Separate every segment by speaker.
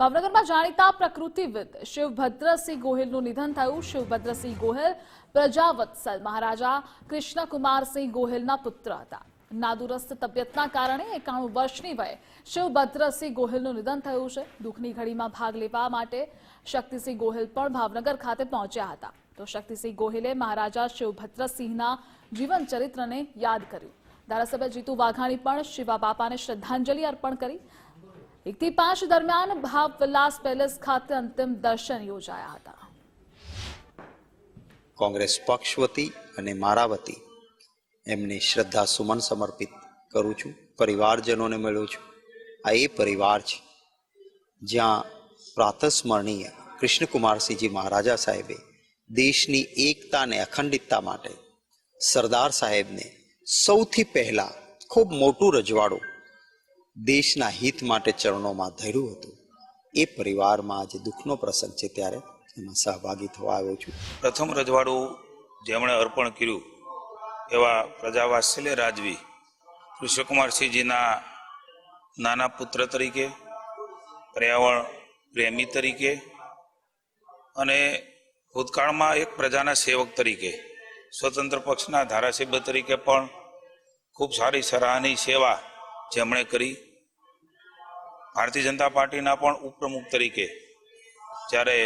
Speaker 1: ભાવનગરમાં જાણીતા પ્રકૃતિવિદ શિવભદ્રસિંહ ગોહિલનું નિધન થયું. શિવભદ્રસિંહ ગોહિલ પ્રજાવત્સલ મહારાજા કૃષ્ણકુમારસિંહ ગોહિલના પુત્ર હતા. નાદુરસ્ત તબિયતના કારણે એકાણું વર્ષની વયે શિવભદ્રસિંહ ગોહિલનું નિધન થયું છે. દુઃખની ઘડીમાં ભાગ લેવા માટે શક્તિસિંહ ગોહિલ પણ ભાવનગર ખાતે પહોંચ્યા હતા. તો શક્તિસિંહ ગોહિલે મહારાજા શિવભદ્રસિંહના જીવન ચરિત્રને યાદ કર્યું. ધારાસભ્ય જીતુ વાઘાણી પણ શિવા બાપાને શ્રદ્ધાંજલિ અર્પણ કરી. એકથી પાંચ દરમિયાન ભાવ વિલાસ પેલેસ ખાતે અંતિમ દર્શન યોજાયા હતા.
Speaker 2: કોંગ્રેસ પક્ષ વતી અને મારા વતી એમને શ્રદ્ધા સુમન સમર્પિત કરું છું. પરિવારજનોને મળ્યો છું. આ એ પરિવાર છે જ્યાં પ્રાતસ્મરણીય કૃષ્ણકુમારસિંહજી મહારાજા સાહેબે દેશની એકતા અને અખંડિતતા માટે સરદાર સાહેબને સૌથી પહેલા ખૂબ મોટું રજવાડું દેશના હિત માટે ચરણોમાં ધર્યું હતું. એ પરિવારમાં આજે દુઃખનો પ્રસંગ છે ત્યારે એમાં સહભાગી થવા આવ્યો છું.
Speaker 3: પ્રથમ રજવાડું જેમણે અર્પણ કર્યું એવા પ્રજાવાત્સલ્ય રાજવી કૃષ્ણકુમારસિંહજીના નાના પુત્ર તરીકે, પર્યાવરણ પ્રેમી તરીકે અને ભૂતકાળમાં એક પ્રજાના સેવક તરીકે, સ્વતંત્ર પક્ષના ધારાસભ્ય તરીકે પણ ખૂબ સારી સરાહની સેવા જેમણે કરી ભારતીય જનતા પાર્ટીના પણ ઉપપ્રમુખ તરીકે જ્યારે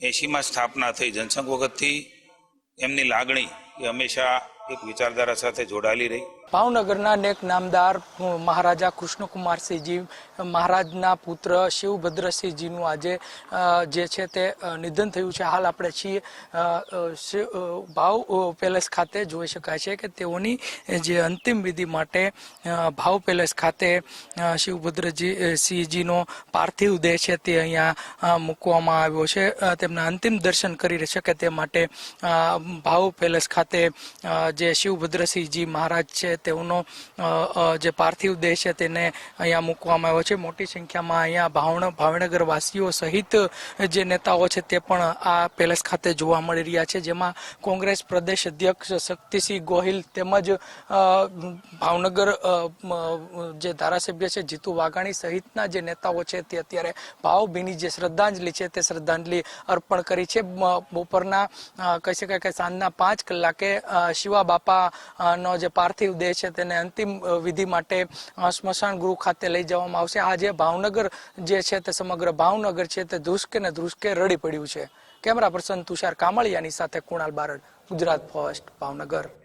Speaker 3: એસીમાં સ્થાપના થઈ, જનસંઘ વખતથી એમની લાગણી એ હંમેશા એક વિચારધારા સાથે જોડાયેલી રહી.
Speaker 4: ભાવનગરના નેક નામદાર મહારાજા કૃષ્ણકુમારસિંહજી, મહારાજના પુત્ર શિવભદ્રસિંહજીનું આજે જે છે તે નિધન થયું છે. હાલ આપણે છીએ ભાવ પેલેસ ખાતે. જોઈ શકાય છે કે તેઓની જે અંતિમ વિધિ માટે ભાવ પેલેસ ખાતે શિવભદ્રજી સિંહજીનો પાર્થિવ દેહ છે તે અહીંયા મૂકવામાં આવ્યો છે. તેમના અંતિમ દર્શન કરી શકે તે માટે ભાવ પેલેસ ખાતે જે શિવભદ્રસિંહજી મહારાજ છે તેઓનો જે પાર્થિવ દેહ છે તેને અહીંયા મૂકવામાં આવ્યો છે. મોટી સંખ્યામાં અહીંયા ભાવણ ભાવનગર વાસીઓ સહિત જે નેતાઓ છે તે પણ આ પેલેસ ખાતે જોવા મળી રહ્યા છે. જેમાં કોંગ્રેસ પ્રદેશ અધ્યક્ષ શક્તિસિંહ ગોહિલ તેમજ ભાવનગર જે ધારાસભ્ય છે જીતુ વાઘાણી સહિતના જે નેતાઓ છે તે અત્યારે ભાવભીની જે શ્રદ્ધાંજલિ છે તે શ્રદ્ધાંજલિ અર્પણ કરી છે. બપોરના કહી શકાય કે સાંજના પાંચ કલાકે અ, શિવા બાપા નો જે પાર્થિવ દેહ છે તેને અંતિમ વિધિ માટે સ્મશાન ગૃહ ખાતે લઈ જવામાં આવશે. આજે ભાવનગર જે છે તે સમગ્ર ભાવનગર છે તે ધ્રુસકે ને ધ્રુસકે રડી પડ્યું છે. કેમેરા પર્સન તુષાર કામળિયાની સાથે કુણાલ બારડ, ગુજરાત ફર્સ્ટ, ભાવનગર.